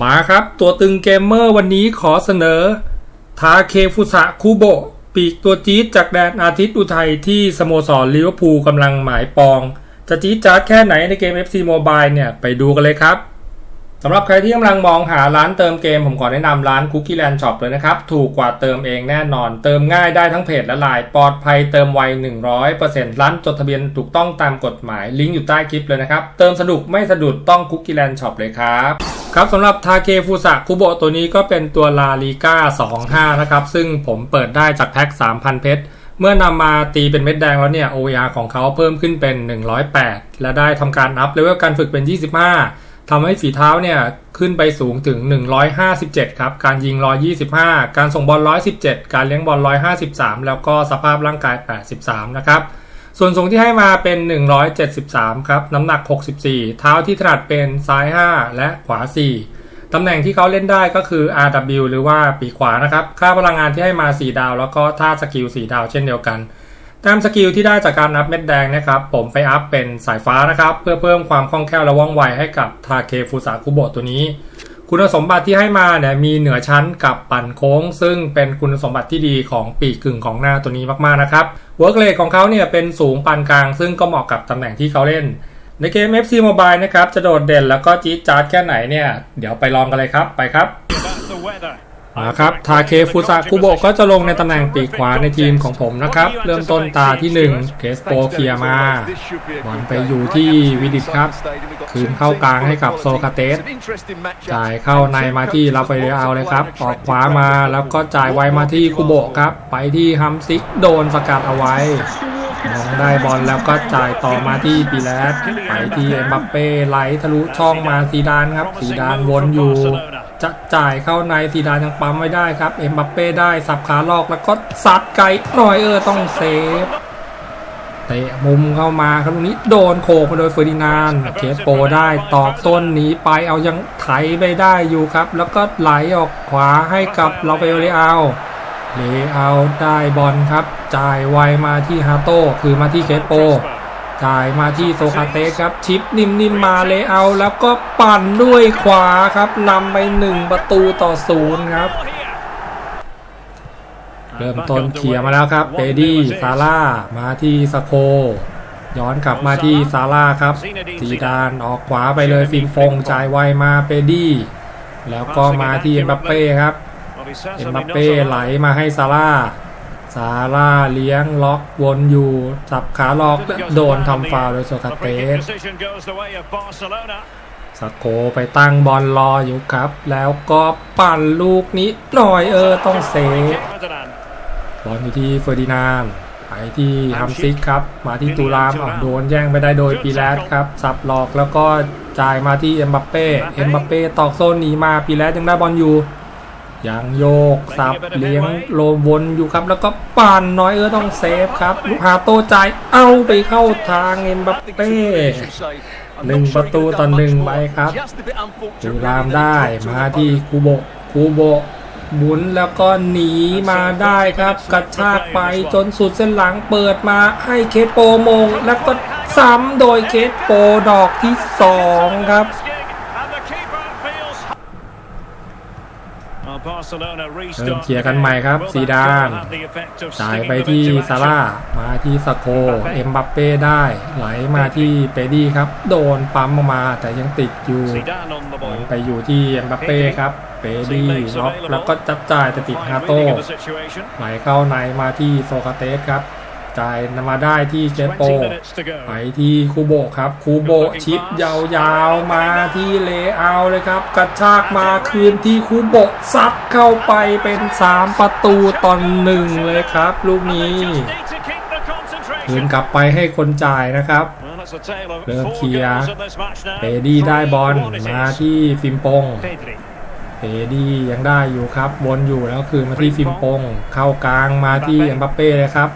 มาครับตัวตึงเกมเมอร์วันนี้ขอเสนอ ทาเคฟุสะคูโบะปีกตัวจี๊ดจากแดนอาทิตย์อุทัยที่สโมสรลิเวอร์พูลกำลังหมายปอง จะจี๊ดจ๊าดแค่ไหนในเกม FC Mobile เนี่ย ไปดูกันเลยครับ สำหรับใครที่กำลังมองหาร้านเติมเกม ผมขอแนะนำร้าน Cookie Land Shop เลยนะครับ ถูกกว่าเติมเองแน่นอน เติมง่ายได้ทั้งเพจและไลน์ปลอดภัยเติมไว 100%ร้านจดทะเบียนถูกต้องตามกฎหมายลิงก์อยู่ใต้คลิปเลยนะครับ เติมสนุกไม่สะดุดต้อง Cookie Land Shop เลยครับครับสำหรับทาเคฟุสะคุโบตัวนี้ก็เป็นตัวลาลีก้า25 นะครับ ซึ่งผมเปิดได้จากแพ็ค 3,000 เพชรเมื่อนำมาตีเป็นเม็ดแดงแล้วเนี่ย OER ของเขาเพิ่มขึ้นเป็น 108 และได้ทำการอัพเลเวลการฝึกเป็น 25 ทำให้ฝีเท้าเนี่ยขึ้นไปสูงถึง 157 ครับ การยิง 125 การส่งบอล 117 การเลี้ยงบอล 153 แล้วก็สภาพร่างกาย 83 นะครับ ส่วนสูงที่ให้มาเป็น 173 ครับ น้ำหนัก 64 เท้าที่ถนัดเป็นซ้าย 5 และขวา 4 ตำแหน่งที่เขาเล่นได้ก็คือ RW หรือว่าปีขวานะครับ ค่าพลังงานที่ให้มา 4 ดาว แล้วก็ท่าสกิล 4 ดาวเช่นเดียวกัน ตามสกิลที่ได้จากการอัพเม็ดแดงนะครับ ผมไปอัพเป็นสายฟ้านะครับ เพื่อเพิ่มความคล่องแคล่วและว่องไวให้กับทาเคฟุสะคุโบะตัวนี้ คุณสมบัติที่ให้มาเนี่ยมีเหนือชั้นกับปั่นโค้ง ซึ่งเป็นคุณสมบัติที่ดีของปีกกึ่งของหน้าตัวนี้มากๆนะครับเวิร์กเลทของเขาเนี่ยเป็นสูงปานกลาง ซึ่งก็เหมาะกับตำแหน่งที่เขาเล่น ในเกม FC Mobile นะครับจะโดดเด่นแล้วก็จี๊ดจ๊าดแค่ไหนเนี่ยเดี๋ยวไปลองกันเลยครับไปครับ That's the weather. มาครับทาเคฟุสะคุโบก็จะลงในตำแหน่งปีกขวาในทีมของผมนะครับ เริ่มต้นตาที่ 1 เคสโปเคียมาบอลไปอยู่ที่วิดิตครับ คืนเข้ากลางให้กับโซคาเตส จ่ายเข้าในมาที่ลาฟาเอลเลยครับ ออกขวามาแล้วก็จ่ายไวมาที่คุโบครับ ไปที่ฮัมซิกโดนสกัดเอาไว้มองได้บอลแล้วก็จ่ายต่อมาที่ปีแลสไปที่เอ็มบัปเป้ไหลทะลุช่องมาซีดานครับซีดานวนอยู่ จะจ่ายเข้าในซีดานยังปั๊มไว้ได้ครับ เอ็มบัปเป้ได้สับขาลอกแล้วก็ซัดไกลหน่อยเออต้องเซฟเตะมุมเข้ามาครับตรงนี้โดนโขกมาโดยเฟอร์ดินานด์เคสโปได้ตอกต้นหนีไปเอายังไถไปได้อยู่ครับ แล้วก็ไหลออกขวาให้กับเราไปเลอาเลอาได้บอลครับ จ่ายไวมาที่ฮาโต้คือมาที่เคสโป จ่ายมาที่โซคาเตสครับชิปนิ่มๆมาเลยเอาแล้วก็ปั่นด้วยขวาครับนำไปหนึ่งประตูต่อศูนย์ครับ เริ่มต้นเคลียมาแล้วครับเบดี้ซาร่ามาที่สโค ย้อนกลับมาที่ซาร่าครับซีดานออกขวาไปเลยฟินฟงจ่ายไวมาเปดี้แล้วก็มาที่เอ็มบัปเป้ครับเอ็มบัปเป้ไหลมาให้ซาร่า ซาร่าเลี้ยงล็อกวนอยู่จับขาล็อกโดนทำฟาวล์โดยโซคา The เต free kick ส decision goes the way of Barcelona. สโคไปตั้งบอลรออยู่ครับ แล้วก็ปั่นลูกนี้หน่อยเออต้องเซฟ Ferdinand. บอลอยู่ที่เฟอร์ดินานด์ไปที่ฮัมซิกครับ มาที่ตูรามอะโดนแย่งไปได้โดยปีแรสครับ สับหลอกแล้วก็จ่ายมาที่เอ็มบัปเป้เอ็มบัปเป้ตอกโซนหนีมาปีแรสยังได้บอลอยู่ ยังโยกสับเลี้ยงโลมวนอยู่ครับ แล้วก็ปั่นน้อยเออต้องเซฟครับ ลูกหาโตจ่ายเอาไปเข้าทางเอ็มบัปเป้หนึ่งประตูต่อหนึ่งใบครับตูรามได้มาที่คูโบคูโบหมุนแล้วก็หนีมาได้ครับกระชากไปจนสุดเส้นหลังเปิดมาให้เคสโปมง แล้วก็ซ้ำโดยเคสโปดอกที่สองครับ เริ่ม restart เคลียร์กันใหม่ครับ Will that ซีดาน have the effect of จ่าย stinging ไป them ที่ into ซาร่า action? มาที่สโคเอ็มบัปเป้ได้ ไหลมาที่เปดี้ครับ โดนปั๊มออกมาแต่ยังติดอยู่ Zidane on the บอล ball. ไปอยู่ที่เอ็มบัปเป้ครับเปดี้ล็อกแล้วก็จับจ่ายแต่ติด Fine ฮาโต้ reading of the situation. ไหลเข้าในมาที่โซคาเตสครับ จ่ายมาได้ที่เจโป20 minutes to go. ไปที่คูโบะครับคูโบะชิปยาวๆมาที่เลเอาเลยครับ กระชากมาคืนที่คูโบะซัดเข้าไปเป็น 3 ประตูต่อหนึ่งเลยครับ ลูกนี้ Just need to keep the คืน concentration. กลับไปให้คนจ่ายนะครับ Well, that's a tale of เริ่ม four เคลียร์ goals in this match now. เปดี้ได้บอล Three, one it มา is. ที่ฟิมปง Pedri. เปดี้ยังได้อยู่ครับวนอยู่แล้วคืนมาที่ฟิมปง เข้ากลางมาที่เอ็มบัปเป้เลยครับ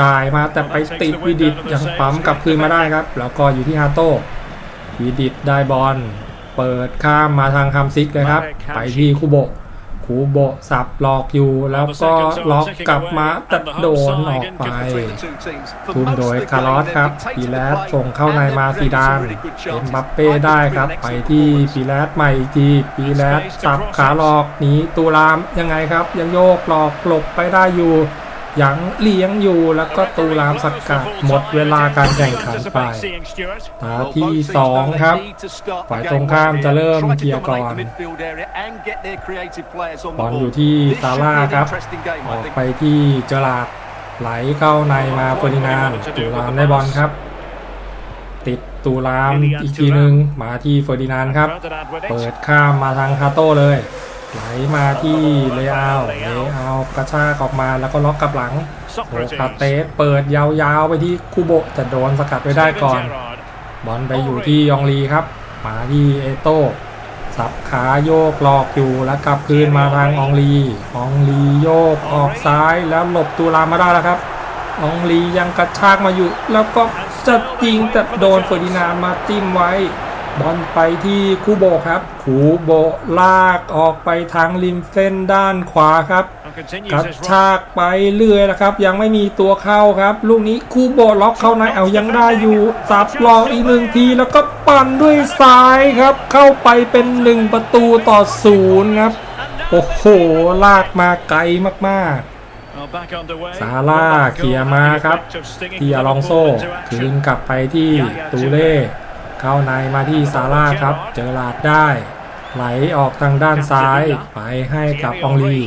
จ่ายมาแต่ไปติดวิดิตยังปั๊มกลับคืนมาได้ครับ แล้วก็อยู่ที่ฮาโต้วิดิตได้บอลเปิดข้ามมาทางคัมซิกเลยครับ ไปที่คูโบะคคูโบะสับหลอกอยู่แล้วก็ล็อกกลับมาแต่โดนออกไปทุ่มโดยคาร์ลอสครับปีแลสส่งเข้าในมาซีดานเอ็มบัปเป้ได้ครับ ไปที่ปีแลสใหม่อีกทีปีแลสสับขาหลอกหนีตูรามยังไงครับ ยังโยกหลอกหลบไปได้อยู่ ยังเลี้ยงอยู่แล้วก็ตูรามสกัดหมดเวลาการแข่งขันไปตาที่สองครับ ฝ่ายตรงข้ามจะเริ่มเคลียร์ก่อนบอลอยู่ที่ซาร่าครับ ออกไปที่เจอราร์ดไหลเข้าในมาเฟอร์ดินานตูรามได้บอลครับ ติดตูรามอีกทีหนึ่งมาที่เฟอร์ดินานครับ เปิดข้ามมาทางคาโต้เลย ไหลมาที่เลอาลเลอากระชากออกมาแล้วก็ล็อกกับหลังโอคาเตสเปิดยาวๆไปที่คูโบะแต่โดนสกัดไว้ได้ก่อน บอลไปอยู่ที่ยองลีครับ มาที่เอโต้สับขาโยกหลอกอยู่แล้วกลับคืนมาทางองลีองลีโยกออกซ้ายแล้วหลบตูรามาได้แล้วครับองลียังกระชากมาอยู่ แล้วก็จะยิงแต่โดนเฟอร์ดินานมาจิ้มไว้ บอลไปที่คูโบะครับคูโบะลากออกไปทางริมเส้นด้านขวาครับกระชากไปเรื่อยนะครับ ยังไม่มีตัวเข้าครับ ลูกนี้คูโบะล็อกเข้าในเอายังได้อยู่สับหลอกอีกหนึ่งทีแล้วก็ปั่นด้วยซ้ายครับ เข้าไปเป็นหนึ่งประตูต่อศูนย์ครับ โอ้โห ลากมาไกลมากๆซาร่าเคลียร์มาครับที่อลองโซคืนกลับไปที่ตูเล่ เข้าในมาที่ซาร่าครับ เจอลาดได้ ไหลออกทางด้านซ้าย ไปให้กับอองลี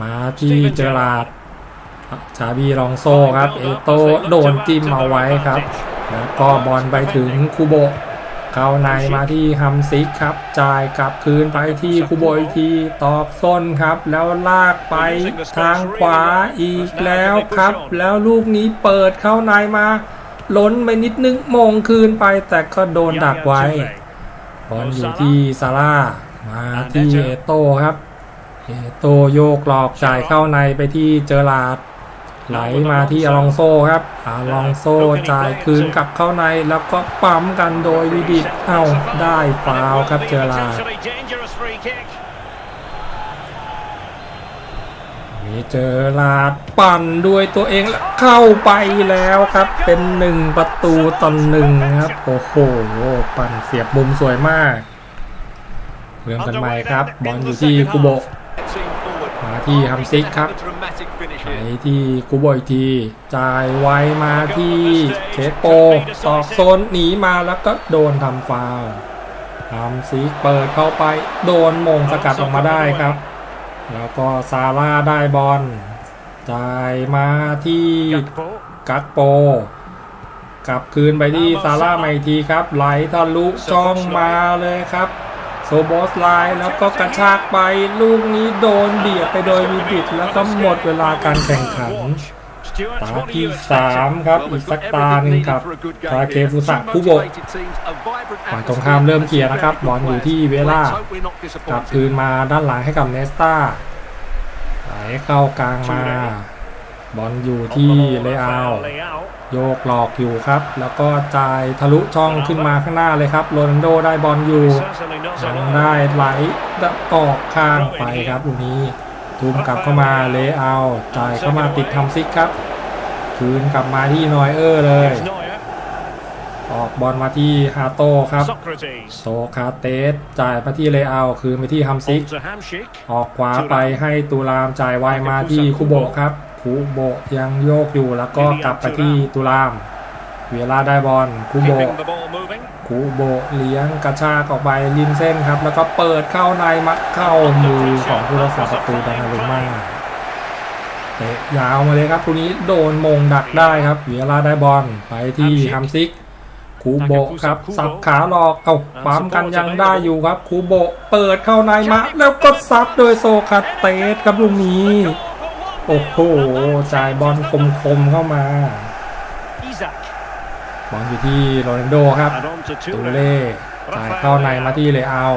มาที่เจอราดชาบีลองโซครับ เอโตโดนจิ้มเอาไว้ครับ แล้วก็บอลไปถึงคูโบเข้าในมาที่ฮัมซิกครับ จ่ายกลับคืนไปที่คูโบอีกทีตอบส้นครับ แล้วลากไปทางขวาอีกแล้วครับ แล้วลูกนี้เปิดเข้าในมา ล้นไปนิดนึงมงคืนไปแต่ก็โดนดักไว้บอลอยู่ที่ซาร่ามาที่เอโต้ครับเอโตโยกหลอกจ่ายเข้าในไปที่เจอราดไหลมาที่อลองโซครับอลองโซจ่ายคืนกลับเข้าในแล้วก็ปั๊มกันโดยวิดิตเอ้าได้ฟาวครับเจอราดีเจอราดปั่นด้วยตัวเองแล้วเข้าไปแล้วครับ เป็นหนึ่งประตูต่อหนึ่งครับ โอ้โห ปั่นเสียบมุมสวยมากเริ่มกันใหม่ครับ บอลอยู่ที่กุโบมาที่ฮัมซิกครับไปที่กูโบอีกทีจ่ายไวมาที่เคโปตอกโซนหนีมาแล้วก็โดนทำฟาวฮัมซิกเปิดเข้าไป โดนมงสกัดออกมาได้ครับ แล้วก็ซาร่าได้บอลจ่ายมาที่กักโป กลับคืนไปที่ซาร่าใหม่ทีครับ ไหลทะลุช่องมาเลยครับ โซโบสไลน์แล้วก็กระชากไปลูกนี้โดนเบียดไปโดยวิดิตแล้วก็หมดเวลาการแข่งขัน ตาที่สามครับอีกสักตาหนึ่งครับทาเคฟุสะคุโบะฝ่ายตรงข้ามเริ่มเคลียร์นะครับบอลอยู่ที่เวล่ากลับคืนมาด้านหลังให้กับเนสตาไหลเข้ากลางมา บอลอยู่ที่เลอาลโยกหลอกอยู่ครับ แล้วก็จ่ายทะลุช่องขึ้นมาข้างหน้าเลยครับโรนัลโดได้บอลอยู่ยังได้ไหลออกข้างไปครับลูกนี้ ทุ่มกลับเข้ามาเลเอาจ่ายเข้ามาติดทำซิกครับ คืนกลับมาที่นอยเออร์เลย ออกบอลมาที่ฮาโต้ครับโซคาเตสจ่ายมาที่เลเอาคืนไปที่ฮัมซิก ออกขวาไปให้ตูรามจ่ายไวมาที่คุโบะครับคุโบะยังโยกอยู่แล้วก็กลับไปที่ตูราม เวลาได้บอลคุโบะ คูโบเลี้ยงกระชากออกไปริมเส้นครับ แล้วก็เปิดเข้าในมาเข้ามือของผู้รักษาประตูดานารุมาเตะยาวมาเลยครับตัวนี้โดนมงดักได้ครับเวียร่าได้บอลไปที่ฮัมซิกคูโบครับ สับขาหลอกเอาปั๊มกันยังได้อยู่ครับคูโบเปิดเข้าในมาแล้วก็ซัดโดยโซคาเตสครับลูกนี้ โอ้โหจ่ายบอลคมๆเข้ามา บอลอยู่ที่โรนัลโดครับตูเล่จ่ายเข้าในมาที่เลอาล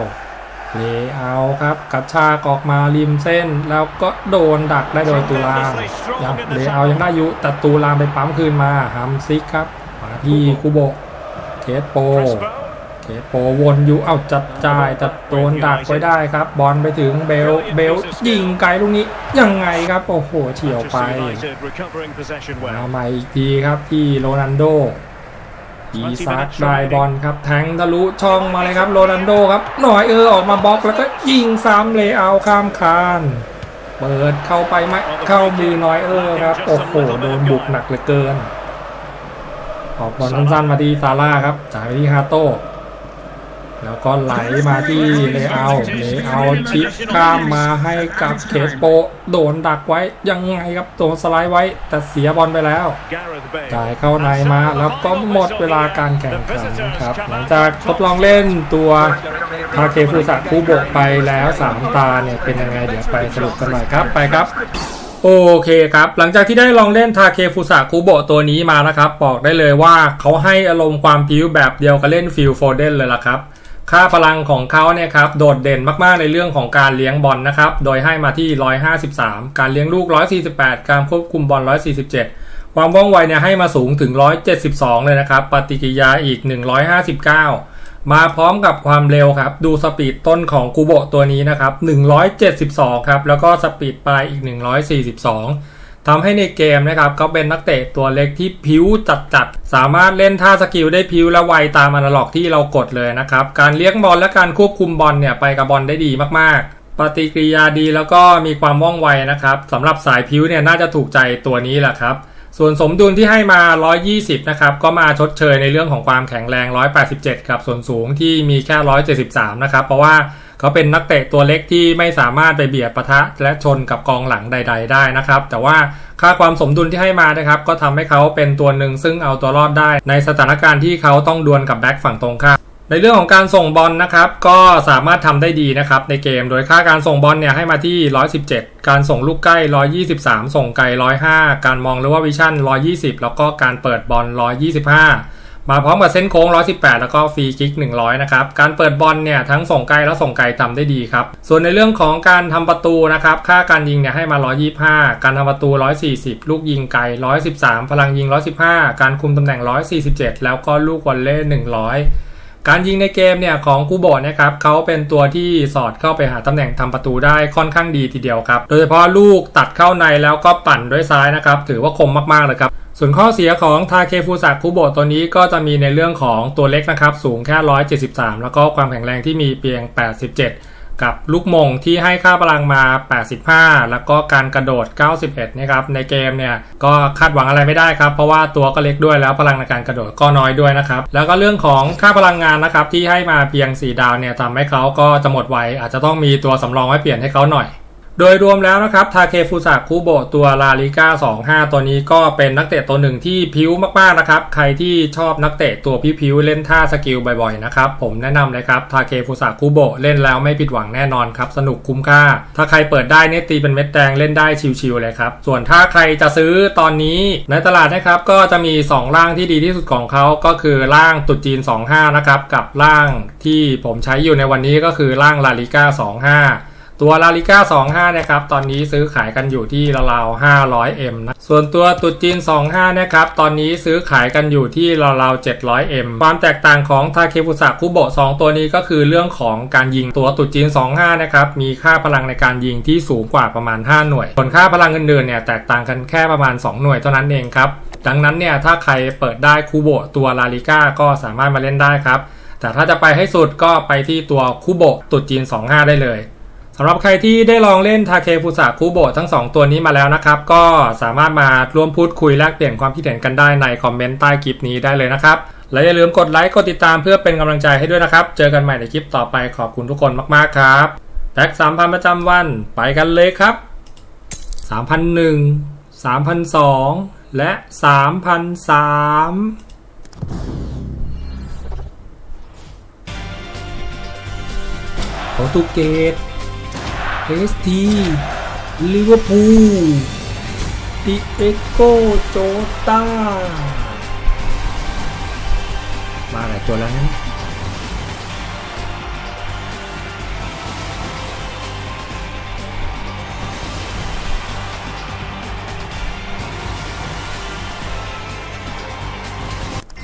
เลอาลครับกระชากออกมาริมเส้น แล้วก็โดนดักได้โดยตูรามยังเลอาลยังได้อยู่แต่ตูรามไปปั๊มคืนมาฮัมซิกครับมาที่คูโบะเคสโปเคโปวนอยู่เอ้าจัดจ่ายจัดโดนดักไว้ได้ครับ บอลไปถึงเบลเบลยิงไกลลูกนี้ยังไงครับโอ้โหเฉียวไป United recovering possession มา well. ใหม่อีกทีครับที่โรนันโด อีซักได้บอลครับแทงทะลุช่องมาเลยครับโรนันโดครับ หน่อยเออออกมาบล็อกแล้วก็ยิงซ้ำเลยเอาข้ามคานเปิดเข้าไปไหมเข้ามือน้อยเออครับโอ้โหโดนบุกหนักเหลือเกิน ออกบอลสั้นๆมาที่ซาร่าครับจ่ายไปที่ฮาโต้ แล้วก็ไหลมาที่เลเอาเลเอาชิปข้ามมาให้กับเคสโป โดนดักไว้ยังไงครับโดนสไลด์ไว้ แต่เสียบอลไปแล้วจ่ายเข้าในมาแล้วก็หมดเวลาการแข่งขันครับหลังจากทดลองเล่นตัวทาเคฟูสะคูโบะไปแล้ว 3 ตาเนี่ยเป็นยังไงเดี๋ยวไปสรุปกันหน่อยครับไปครับโอเคครับ หลังจากที่ได้ลองเล่นทาเคฟูสะคูโบะตัวนี้มานะครับ บอกได้เลยว่าเขาให้อารมณ์ความพิ้วแบบเดียวกับเล่นฟิลโฟเดนเลยล่ะครับ ค่าพลังของเขาเนี่ยครับโดดเด่นมากๆในเรื่องของการเลี้ยงบอลนะครับ โดยให้มาที่ 153 การเลี้ยงลูก 148 การควบคุมบอล 147 ความว่องไวเนี่ยให้มาสูงถึง 172 เลยนะครับ ปฏิกิยาอีก 159 มาพร้อมกับความเร็วครับ ดูสปีดต้นของคูโบตัวนี้นะครับ 172 ครับ แล้วก็สปีดปลายอีก 142 ทำให้ในเกมนะครับเขาเป็นนักเตะตัวเล็กที่พิ้วจัดๆ สามารถเล่นท่าสกิลได้พิ้วและไวตามอนาล็อกที่เรากดเลยนะครับ การเลี้ยงบอลและการควบคุมบอลเนี่ยไปกับบอลได้ดีมากๆ ปฏิกิริยาดีแล้วก็มีความว่องไวนะครับสำหรับสายพิ้วเนี่ยน่าจะถูกใจตัวนี้แหละครับส่วนสมดุลที่ให้มา 120 นะครับ ก็มาชดเชยในเรื่องของความแข็งแรง 187 กับส่วนสูงที่มีแค่ 173 นะครับ เพราะว่า เขาเป็นนักเตะตัวเล็กที่ไม่สามารถไปเบียดปะทะและชนกับกองหลังใด ๆ ได้นะครับ แต่ว่าค่าความสมดุลที่ให้มานะครับ ก็ทำให้เขาเป็นตัวหนึ่งซึ่งเอาตัวรอดได้ ในสถานการณ์ที่เขาต้องดวลกับแบ็คฝั่งตรงข้ามในเรื่องของการส่งบอลนะครับ ก็สามารถทำได้ดีนะครับในเกมโดยค่าการส่งบอลเนี่ยให้มาที่ 117 การส่งลูกใกล้ 123 ส่งไกล 105 การมองหรือว่าวิชั่น 120 แล้วก็การเปิดบอล 125 มาพร้อมกับเส้นโค้ง 118 แล้วก็ฟรีคิก 100 นะครับ การเปิดบอลเนี่ยทั้งส่งไกลและส่งไกลทำได้ดีครับ ส่วนในเรื่องของการทำประตูนะครับ ค่าการยิงเนี่ยให้มา 125 การทำประตู 140 ลูกยิงไกล 113 พลังยิง 115 การคุมตำแหน่ง 147 แล้วก็ลูกวอลเล่100การยิงในเกมเนี่ยของคูโบนะครับเขาเป็นตัวที่สอดเข้าไปหาตำแหน่งทำประตูได้ค่อนข้างดีทีเดียวครับ โดยเฉพาะลูกตัดเข้าในแล้วก็ปั่นด้วยซ้ายนะครับ ถือว่าคมมากๆเลยครับ ส่วนข้อเสียของทาเคฟูสะคุโบตัวนี้ก็จะมีในเรื่องของตัวเล็กนะครับ สูงแค่ 173 แล้วก็ความแข็งแรงที่มีเพียง 87 กับลูกมงที่ให้ค่าพลังมา 85 แล้วก็การกระโดด 91 นะครับในเกมเนี่ยก็คาดหวังอะไรไม่ได้ครับ เพราะว่าตัวก็เล็กด้วยแล้วพลังในการกระโดดก็น้อยด้วยนะครับ แล้วก็เรื่องของค่าพลังงานนะครับที่ให้มาเพียง 4 ดาวเนี่ยทำให้เขาก็จะหมดไวอาจจะต้องมีตัวสำรองไว้เปลี่ยนให้เขาหน่อย โดยรวมแล้วนะครับทาเคฟุสะคุโบะตัวลาลิก้า25 ตัวนี้ก็เป็นนักเตะตัวหนึ่งที่พิ้วมากๆนะครับ ใครที่ชอบนักเตะตัวพิ้วๆเล่นท่าสกิลบ่อยๆนะครับ ผมแนะนำเลยครับทาเคฟุสะคุโบะเล่นแล้วไม่ผิดหวังแน่นอนครับ สนุกคุ้มค่า ถ้าใครเปิดได้เนี่ยตีเป็นเม็ดแดงเล่นได้ชิวๆเลยครับ ส่วนถ้าใครจะซื้อตอนนี้ในตลาดนะครับก็จะมี 2 ร่างที่ดีที่สุดของเขาก็คือร่างตุดจีน 25 นะครับกับร่างที่ผมใช้อยู่ในวันนี้ก็คือร่างลาลิก้า 25 ตัวลาลิก้า 25 นะครับ ตอนนี้ซื้อขายกันอยู่ที่ราวๆ 500M นะ ส่วนตัวตุดจีน 25 นะครับ ตอนนี้ซื้อขายกันอยู่ที่ราวๆ 700M ความแตกต่างของทาเคฟุสะคุโบะ2ตัวนี้ก็คือเรื่องของการยิงตัวตุดจีน 25 นะครับ มีค่าพลังในการยิงที่สูงกว่าประมาณ 5 หน่วย ส่วนค่าพลังอื่นๆ เนี่ยแตกต่างกันแค่ประมาณ 2 หน่วยเท่านั้นเองครับ ดังนั้นเนี่ย ถ้าใครเปิดได้คุโบะตัวลาลิก้าก็สามารถมาเล่นได้ครับ แต่ถ้าจะไปให้สุดก็ไปที่ตัวคุโบะตุดจีน 25 ได้เลย สำหรับใครที่ได้ลองเล่นทาเคฟุสะคุโบะทั้ง 2 ตัวนี้มาแล้วนะครับ ก็สามารถมาร่วมพูดคุยแลกเปลี่ยนความคิดเห็นกันได้ในคอมเมนต์ใต้คลิปนี้ได้เลยนะครับ และอย่าลืมกดไลค์กดติดตามเพื่อเป็นกำลังใจให้ด้วยนะครับ เจอกันใหม่ในคลิปต่อไปขอบคุณทุกคนมากๆครับแท็ก3,000ประจำวันไปกันเลยครับ3,001 3,002และ3,003โปรตุเกส เอสทีลิเวอร์พูลดิเอโกโจตามาหลายตัวแล้วนะ